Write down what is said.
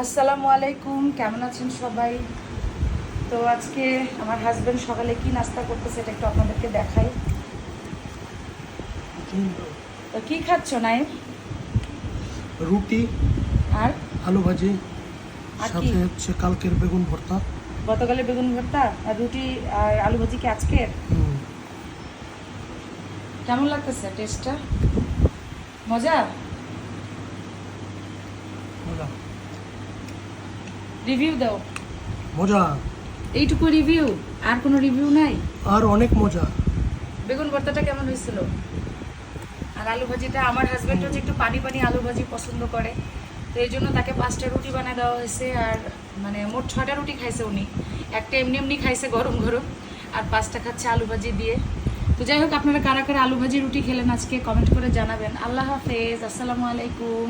আসসালামু আলাইকুম কেমন আছেন সবাই? তো আজকে আমার হাজব্যান্ড সকালে কি নাস্তা করতেছে এটা একটু আপনাদেরকে দেখাই। তো কি খাচ্ছ নাই রুটি আর? আলু ভাজি? সাথে হচ্ছে কালকের বেগুন ভর্তা। গতকালের বেগুন ভর্তা? আর রুটি আর আলু ভাজি কি আজকে কেমন লাগতেছে টেস্টটা মজা? রিভিউ দাও। মজা। এইটুকু রিভিউ আর কোনো রিভিউ নাই? আর অনেক মজা। বেগুন ভর্তাটা কেমন হয়েছিল? আর আলু ভাজিটা আমার হাজব্যান্ড হচ্ছে একটু পানি পানি আলু ভাজি পছন্দ করে। তো এই জন্য তাকে পাঁচটা রুটি বানিয়ে দেওয়া হয়েছে আর মানে মোট ছটা রুটি খাইছে উনি। একটা এমনি এমনি খাইছে গরম গরম আর পাঁচটা খাচ্ছে আলু ভাজি দিয়ে। তো যাই হোক আপনারা কারা কারা আলু ভাজি রুটি খেলেন আজকে কমেন্ট করে জানাবেন। আল্লাহ হাফেজ আসসালামু আলাইকুম।